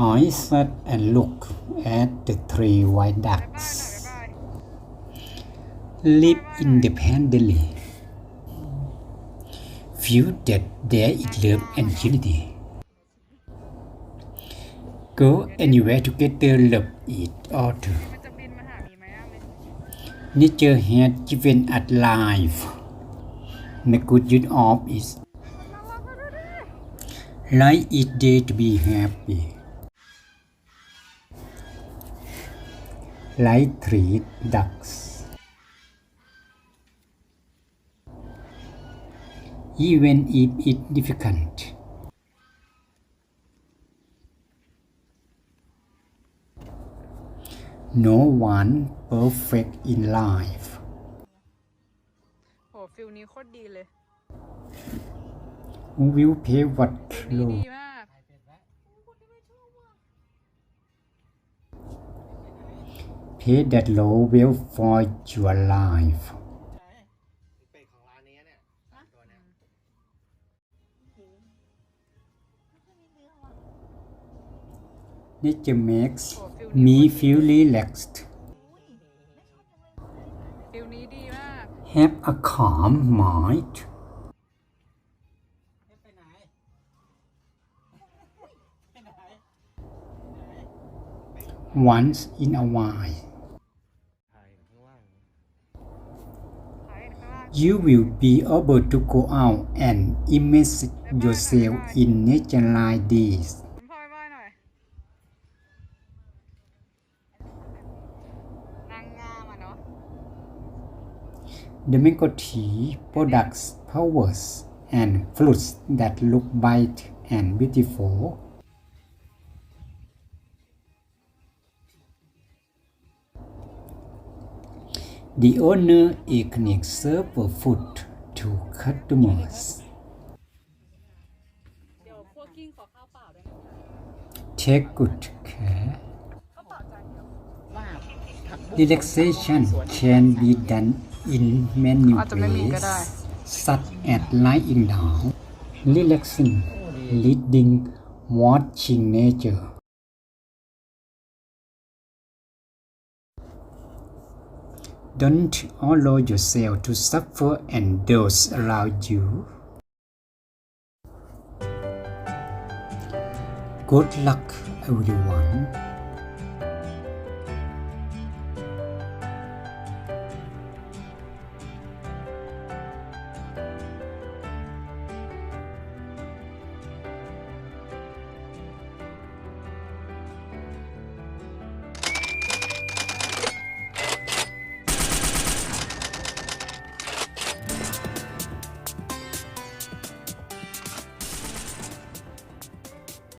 I sat and looked at the three white ducks live independently. Feel that there is love and unity. Go anywhere to get the love it order. Nature has given us life. Make good use of it. Life is there to be happy. Like three ducks. Even if it's difficult. No one perfect in life. โหฟิลนี้โคตรดีเลย Who will pay what ดี low? ดีมาก Pay that low will for your life. เป็ดของร้านนี้เนี่ยตัวเนี้ย Nature makes me feel relaxed. ฟิลนี้ดีมาก Have a calm mind. Once in a while, you will be able to go out and immerse yourself in nature like this. The mango tea products, powers, and fruits that look bright and beautiful The owner ignites serve food to customers. Take good care. Relaxation can be done in many ways, such as lying down, relaxing, reading, watching nature. Don't allow yourself to suffer and those around you. Good luck, everyone.